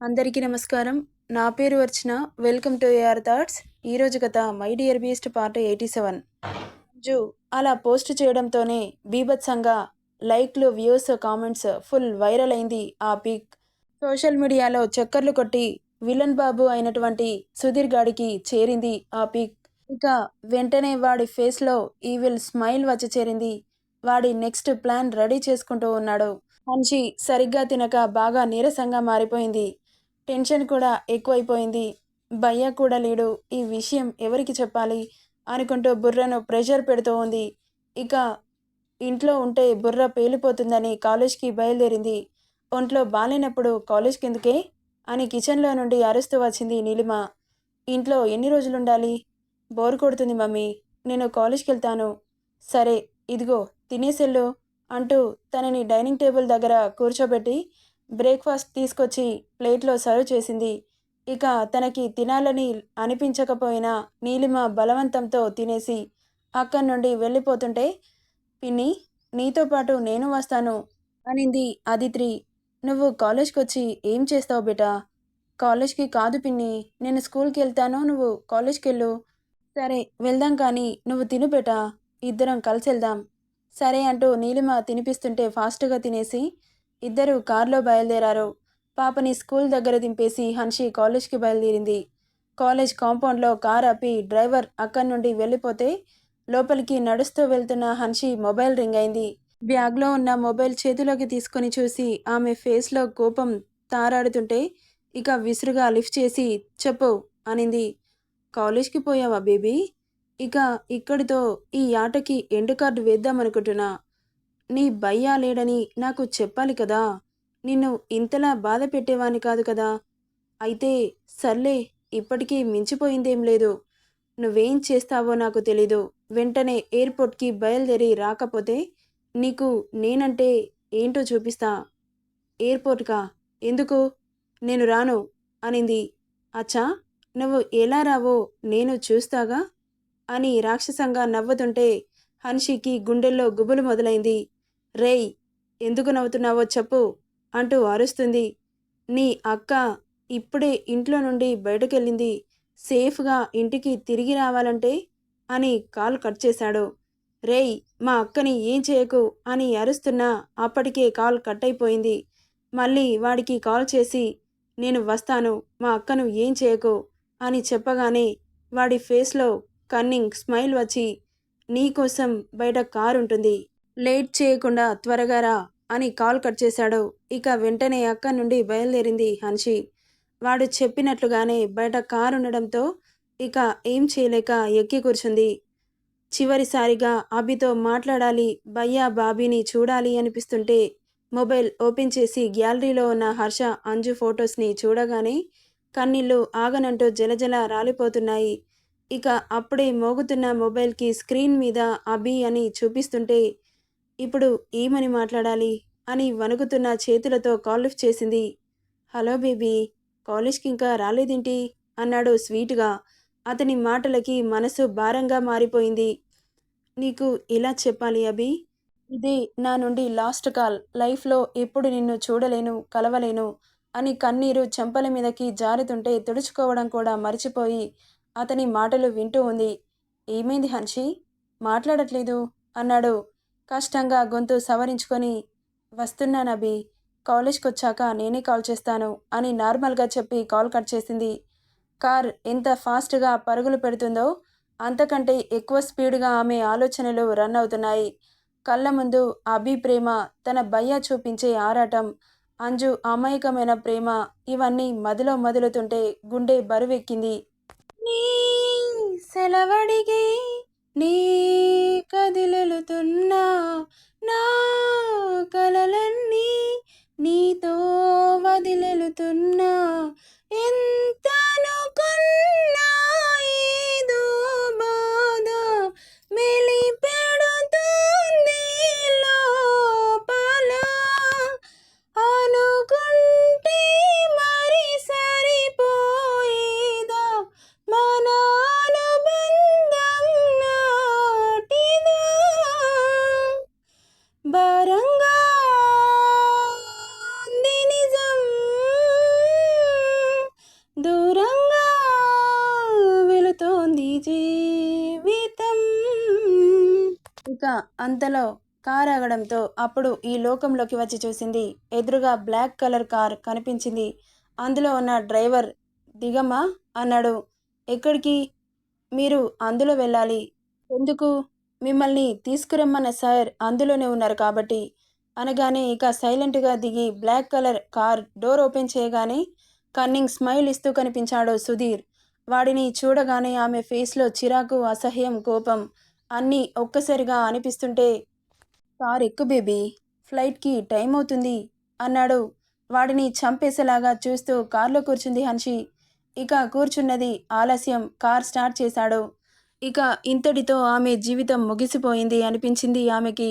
అందరికీ నమస్కారం. నా పేరు Archana. Welcome to AR thoughts. ఈరోజు కథ my dear beast part eighty seven. జు అలా పోస్ట్ చేయడంతోనే బీభత్సంగా లైక్లు వ్యూస్ కామెంట్స్ ఫుల్ వైరల్ అయింది ఆ పిక్. సోషల్ మీడియాలో చక్కర్లు కొట్టి విలన్ బాబు అయినటువంటి సుధీర్ గాడికి చేరింది ఆ పిక్. ఇక వెంటనే వాడి ఫేస్లో ఈవిల్ స్మైల్ వచ్చి చేరింది. వాడి నెక్స్ట్ ప్లాన్ రెడీ చేసుకుంటూ ఉన్నాడు. మనిషి సరిగ్గా తినక బాగా నీరసంగా మారిపోయింది. టెన్షన్ కూడా ఎక్కువైపోయింది. భయ్య కూడా లేడు. ఈ విషయం ఎవరికి చెప్పాలి? అనుకుంటూ బుర్రను ప్రెషర్ పెడుతూ ఉంది. ఇక ఇంట్లో ఉంటే బుర్ర పేలిపోతుందని కాలేజ్కి బయలుదేరింది. ఒంట్లో బాలేనప్పుడు కాలేజ్కి ఎందుకే అని కిచెన్లో నుండి అరుస్తూ వచ్చింది నీలిమ. ఇంట్లో ఎన్ని రోజులు ఉండాలి బోర్ కొడుతుంది మమ్మీ. నేను కాలేజ్కి వెళ్తాను సరే ఇదిగో తినేసెళ్ళు అంటూ తనని డైనింగ్ టేబుల్ దగ్గర కూర్చోబెట్టి బ్రేక్ఫాస్ట్ తీసుకొచ్చి ప్లేట్లో సర్వ్ చేసింది. ఇక తనకి తినాలని అనిపించకపోయినా నీలిమ బలవంతంతో తినేసి అక్కడి నుండి వెళ్ళిపోతుంటే పిన్ని నీతో పాటు నేను వస్తాను అనింది అదిత్రి నువ్వు కాలేజ్కి వచ్చి ఏం చేస్తావు బేటా? కాలేజ్కి కాదు పిన్ని నేను స్కూల్కి వెళ్తాను నువ్వు కాలేజ్కి వెళ్ళు సరే వెళ్దాం కానీ నువ్వు తిను బేటా ఇద్దరం కలిసి వెళ్దాం సరే అంటూ నీలిమ తినిపిస్తుంటే ఫాస్ట్గా తినేసి ఇద్దరు కారులో బయలుదేరారు. పాపని స్కూల్ దగ్గర దింపేసి హన్షి కాలేజ్కి బయలుదేరింది. కాలేజ్ కాంపౌండ్లో కార్ ఆపి డ్రైవర్ అక్కడి నుండి వెళ్ళిపోతే లోపలికి నడుస్తూ వెళ్తున్న హన్షి మొబైల్ రింగ్ అయింది. బ్యాగ్లో ఉన్న మొబైల్ చేతిలోకి తీసుకొని చూసి ఆమె ఫేస్లో కోపం తారాడుతుంటే ఇక విసురుగా లిఫ్ట్ చేసి చెప్పు అనింది. కాలేజ్కి పోయావా బేబీ? ఇక ఇక్కడితో ఈ ఆటకి ఎండు కార్డు వేద్దామనుకుంటున్నా. నీ భయ్యా లేడని నాకు చెప్పాలి కదా. నిన్ను ఇంతలా బాధ పెట్టేవాని కాదు కదా. అయితే సర్లే ఇప్పటికీ మించిపోయిందేం లేదు. నువ్వేం చేస్తావో నాకు తెలీదు. వెంటనే ఎయిర్పోర్ట్కి బయలుదేరి రాకపోతే నీకు నేనంటే ఏంటో చూపిస్తా. ఎయిర్పోర్ట్కా? ఎందుకు? నేను రాను అనింది. అచ్చా నువ్వు ఎలా రావో నేను చూస్తాగా? అని రాక్షసంగా నవ్వుతుంటే హన్షికి గుండెల్లో గుబులు మొదలైంది. రేయ్ ఎందుకు నవ్వుతున్నావో చెప్పు అంటూ అరుస్తుంది నీ అక్క ఇప్పుడే ఇంట్లో నుండి బయటకెళ్ళింది. సేఫ్గా ఇంటికి తిరిగి రావాలంటే అని కాల్ కట్ చేశాడు. రేయ్ మా అక్కని ఏం చేయకు అని అరుస్తున్నా అప్పటికే కాల్ కట్ అయిపోయింది. మళ్ళీ వాడికి కాల్ చేసి నేను వస్తాను మా అక్కను ఏం చేయకు అని చెప్పగానే వాడి ఫేస్లో కన్నింగ్ స్మైల్ వచ్చి నీకోసం బయట కారు ఉంటుంది లేట్ చేయకుండా త్వరగా రా అని కాల్ కట్ చేశాడు. ఇక వెంటనే అక్క నుండి బయలుదేరింది హన్షి. వాడు చెప్పినట్లుగానే బయట కారు ఉండడంతో ఇక ఏం చేయలేక ఎక్కి కూర్చుంది. చివరిసారిగా అభితో మాట్లాడాలి భయ్యా బాబీని చూడాలి అనిపిస్తుంటే మొబైల్ ఓపెన్ చేసి గ్యాలరీలో ఉన్న హర్ష అంజు ఫొటోస్ని చూడగానే కన్నీళ్ళు ఆగనంటూ జలజల రాలిపోతున్నాయి. ఇక అప్పుడే మోగుతున్న మొబైల్కి స్క్రీన్ మీద అభి అని చూపిస్తుంటే ఇప్పుడు ఏమని మాట్లాడాలి? అని వణుకుతున్న చేతులతో కాల్ లిఫ్ట్ చేసింది. హలో బేబీ కాలేజ్కి ఇంకా రాలేదేంటి? అన్నాడు స్వీట్గా. అతని మాటలకి మనసు భారంగా మారిపోయింది. నీకు ఇలా చెప్పాలి అభి? ఇది నా నుండి లాస్ట్ కాల్. లైఫ్లో ఎప్పుడు నిన్ను చూడలేను కలవలేను అని కన్నీరు చెంపల మీదకి జారుతుంటే తుడుచుకోవడం కూడా మర్చిపోయి అతని మాటలు వింటూ ఉంది. ఏమైంది హన్షి? మాట్లాడట్లేదు అన్నాడు. కష్టంగా గొంతు సవరించుకొని వస్తున్నాను అభి కాలేజ్కి వచ్చాక నేనే కాల్ చేస్తాను అని నార్మల్గా చెప్పి కాల్ కట్ చేసింది. కార్ ఎంత ఫాస్ట్గా పరుగులు పెడుతుందో అంతకంటే ఎక్కువ స్పీడ్గా ఆమె ఆలోచనలు రన్ అవుతున్నాయి. కళ్ళ ముందు అభి ప్రేమ తన భయ్య చూపించే ఆరాటం అంజు అమాయకమైన ప్రేమ ఇవన్నీ మదిలో మదులుతుంటే గుండె బరువెక్కింది. నీ సెలవడిగి నీ కదిలెలుతున్నా నా కలలన్నీ నీతో వదిలెలుతున్నా. ఎంత అనుకున్నా అంతలో కార్ ఆగడంతో అప్పుడు ఈ లోకంలోకి వచ్చి చూసింది. ఎదురుగా బ్లాక్ కలర్ కార్ కనిపించింది. అందులో ఉన్న డ్రైవర్ దిగమ్మా అన్నాడు. ఎక్కడికి? మీరు అందులో వెళ్ళాలి. ఎందుకు? మిమ్మల్ని తీసుకురమ్మన్న సార్ అందులోనే ఉన్నారు కాబట్టి. అనగానే ఇక సైలెంట్గా దిగి black colour car door open చేయగానే కన్నింగ్ స్మైల్ ఇస్తూ కనిపించాడు సుధీర్. వాడిని చూడగానే ఆమె ఫేస్లో చిరాకు అసహ్యం కోపం అన్నీ ఒక్కసారిగా అనిపిస్తుంటే కార్ ఎక్కు బేబీ ఫ్లైట్కి టైం అవుతుంది అన్నాడు. వాడిని చంపేసేలాగా చూస్తూ కారులో కూర్చుంది హన్షి. ఇక కూర్చున్నది ఆలస్యం కార్ స్టార్ట్ చేశాడు. ఇక ఇంతటితో ఆమె జీవితం ముగిసిపోయింది అనిపించింది ఆమెకి.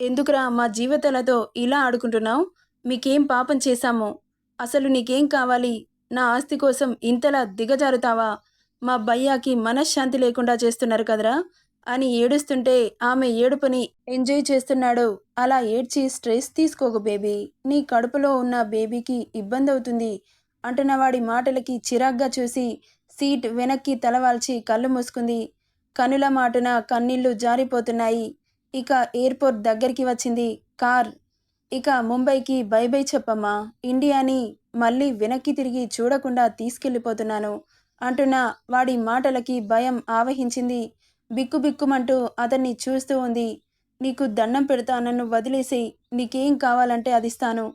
ఎందుకురా మా జీవితాలతో ఇలా ఆడుకుంటున్నావు? మీకేం పాపం చేశాము? అసలు నీకేం కావాలి? నా ఆస్తి కోసం ఇంతలా దిగజారుతావా? మా భయ్యాకి మనశ్శాంతి లేకుండా చేస్తున్నారు కదరా? అని ఏడుస్తుంటే ఆమె ఏడుపుని ఎంజాయ్ చేస్తున్నాడు. అలా ఏడ్చి స్ట్రెస్ తీసుకోకు బేబీ. నీ కడుపులో ఉన్న బేబీకి ఇబ్బంది అవుతుంది అంటున్న వాడి మాటలకి చిరాగ్గా చూసి సీట్ వెనక్కి తలవాల్చి కళ్ళు మూసుకుంది. కనుల మాటున కన్నీళ్ళు జారిపోతున్నాయి. ఇక ఎయిర్పోర్ట్ దగ్గరికి వచ్చింది కార్. ఇక ముంబైకి బై బై చెప్పమ్మా. ఇండియాని మళ్ళీ వెనక్కి తిరిగి చూడకుండా తీసుకెళ్ళిపోతున్నాను. అంటున్న వాడి మాటలకి భయం ఆవహించింది. బిక్కుబిక్కుమంటూ అతన్ని చూస్తూ ఉంది. నీకు దండం పెడతా నన్ను వదిలేసి నీకేం కావాలంటే అది ఇస్తాను.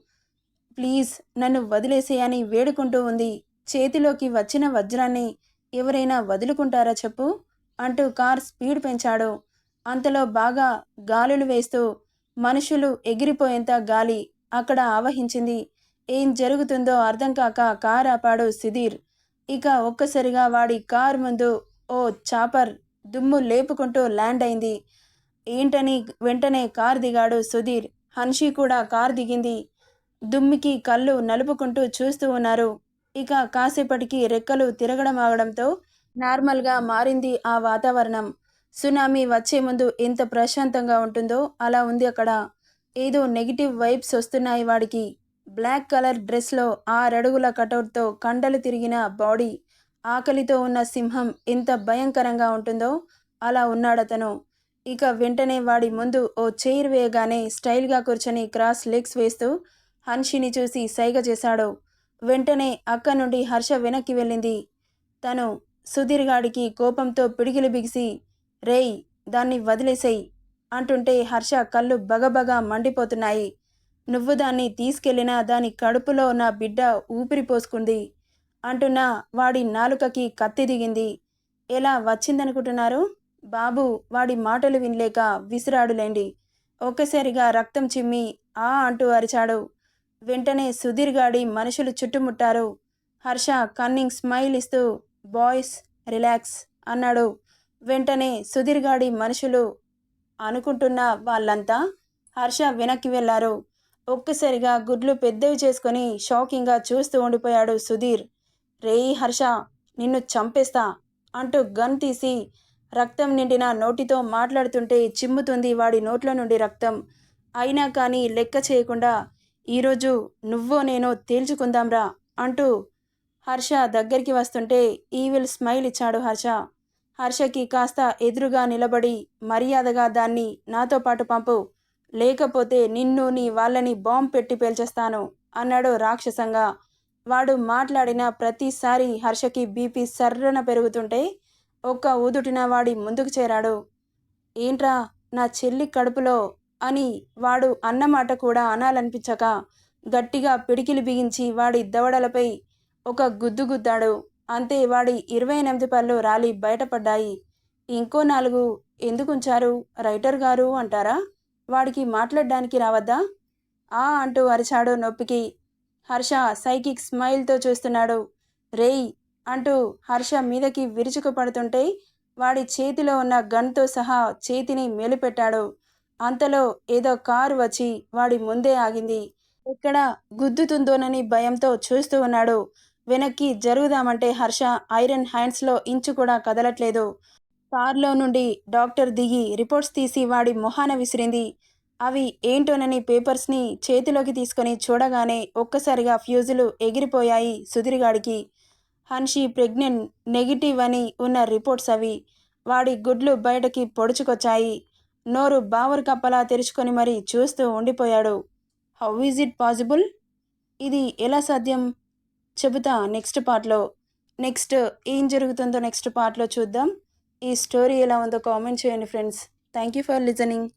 ప్లీజ్ నన్ను వదిలేసే అని వేడుకుంటూ ఉంది. చేతిలోకి వచ్చిన వజ్రాన్ని ఎవరైనా వదులుకుంటారా చెప్పు అంటూ కార్ స్పీడ్ పెంచాడు. అంతలో బాగా గాలులు వేస్తూ మనుషులు ఎగిరిపోయేంత గాలి అక్కడ ఆవహించింది. ఏం జరుగుతుందో అర్థం కాక కార్ ఆపాడు సుధీర్. ఇక ఒక్కసారిగా వాడి కార్ ముందు ఓ చాపర్ దుమ్ము లేపుకుంటూ ల్యాండ్ అయింది. ఏంటని వెంటనే కార్ దిగాడు సుధీర్. హన్షి కూడా కార్ దిగింది. దుమ్మికి కళ్ళు నలుపుకుంటూ చూస్తూ ఉన్నారు. ఇక కాసేపటికి రెక్కలు తిరగడం ఆగడంతో నార్మల్గా మారింది ఆ వాతావరణం. సునామీ వచ్చే ముందు ఎంత ప్రశాంతంగా ఉంటుందో అలా ఉంది అక్కడ. ఏదో నెగిటివ్ వైబ్స్ వస్తున్నాయి వాడికి. బ్లాక్ కలర్ డ్రెస్లో ఆరడుగుల కటౌట్తో కండలు తిరిగిన బాడీ. ఆకలితో ఉన్న సింహం ఎంత భయంకరంగా ఉంటుందో అలా ఉన్నాడతను. ఇక వెంటనే వాడి ముందు ఓ చైర్ వేయగానే స్టైల్గా కూర్చొని క్రాస్ లెగ్స్ వేస్తూ హన్షిని చూసి సైగ చేశాడు. వెంటనే అక్క నుండి హర్ష వెనక్కి వెళ్ళింది. తను సుధీర్ గాడికి కోపంతో పిడికిలు బిగిసి రేయ్ దాన్ని వదిలేసేయ్ అంటుంటే హర్ష కళ్ళు బగబగా మండిపోతున్నాయి. నువ్వు దాన్ని తీసుకెళ్ళినా దాని కడుపులో నా బిడ్డ ఊపిరి పోసుకుంది. అంటున్నా వాడి నాలుకకి కత్తి దిగింది. ఎలా వచ్చిందనుకుంటున్నారు? బాబు వాడి మాటలు వినలేక విసిరాడులేండి. ఒక్కసారిగా రక్తం చిమ్మి ఆ అంటూ అరిచాడు. వెంటనే సుధీర్ గాడి మనుషులు చుట్టుముట్టారు. హర్ష కన్నింగ్ స్మైల్ ఇస్తూ బాయ్స్ రిలాక్స్ అన్నాడు. వెంటనే సుధీర్ గాడి మనుషులు అనుకుంటున్న వాళ్ళంతా హర్ష వెనక్కి వెళ్ళారు ఒక్కసారిగా గుడ్లు పెద్దవి చేసుకొని షాకింగ్గా చూస్తూ ఉండిపోయాడు సుధీర్. రేయ్ హర్ష నిన్ను చంపేస్తా అంటూ గన్ తీసి రక్తం నిండిన నోటితో మాట్లాడుతుంటే చిమ్ముతుంది వాడి నోట్ల నుండి రక్తం. అయినా కానీ లెక్క చేయకుండా ఈరోజు నువ్వో నేనో తేల్చుకుందాంరా అంటూ హర్ష దగ్గరికి వస్తుంటే ఈవిల్ స్మైల్ ఇచ్చాడు హర్ష. హర్షకి కాస్త ఎదురుగా నిలబడి మర్యాదగా దాన్ని నాతో పాటు పంపు. లేకపోతే నిన్ను నీ వాళ్ళని బాంబ్ పెట్టి పేల్చేస్తాను అన్నాడు రాక్షసంగా. వాడు మాట్లాడిన ప్రతిసారి హర్షకి బీపీ సర్రన పెరుగుతుంటే ఒక్క ఊదుటిన వాడి ముందుకు చేరాడు. ఏంట్రా నా చెల్లి కడుపులో అని వాడు అన్నమాట కూడా అనాలనిపించక గట్టిగా పిడికిలి బిగించి వాడి దవడలపై ఒక గుద్దు గుద్దాడు. అంతే వాడి ఇరవై ఎనిమిది పళ్ళు రాలి బయటపడ్డాయి. ఇంకో నాలుగు ఎందుకుంచారు? రైటర్ గారు అంటారా? వాడికి మాట్లాడడానికి రావద్దా? ఆ అంటూ అరిచాడు నొప్పికి హర్ష సైకిక్ స్మైల్తో చూస్తున్నాడు. రేయ్! అంటూ హర్ష మీదకి విరుచుకు పడుతుంటే వాడి చేతిలో ఉన్న గన్తో సహా చేతిని మేలుపెట్టాడు. అంతలో ఏదో కారు వచ్చి వాడి ముందే ఆగింది. ఎక్కడ గుద్దుతుందోనని భయంతో చూస్తూ ఉన్నాడు. వెనక్కి జరుగుదామంటే హర్ష ఐరన్ హ్యాండ్స్లో ఇంచు కూడా కదలట్లేదు. కార్లో నుండి డాక్టర్ దిగి రిపోర్ట్స్ తీసి వాడి మొహాన విసిరింది. అవి ఏంటోనని పేపర్స్ని చేతిలోకి తీసుకొని చూడగానే ఒక్కసారిగా ఫ్యూజులు ఎగిరిపోయాయి సుధీర్గాడికి. హన్షి ప్రెగ్నెంట్ నెగిటివ్ అని ఉన్న రిపోర్ట్స్ అవి వాడి గుడ్లు బయటకి పొడుచుకొచ్చాయి. నోరు బావర్ కప్పలా తెరుచుకొని మరీ చూస్తూ ఉండిపోయాడు. హౌ ఈజ్ ఇట్ పాసిబుల్ ఇది ఎలా సాధ్యం? చెబుతా నెక్స్ట్ పార్ట్లో. నెక్స్ట్ ఏం జరుగుతుందో నెక్స్ట్ పార్ట్లో చూద్దాం. ఈ స్టోరీ ఎలా ఉందో కామెంట్ చేయండి friends. Thank you for listening.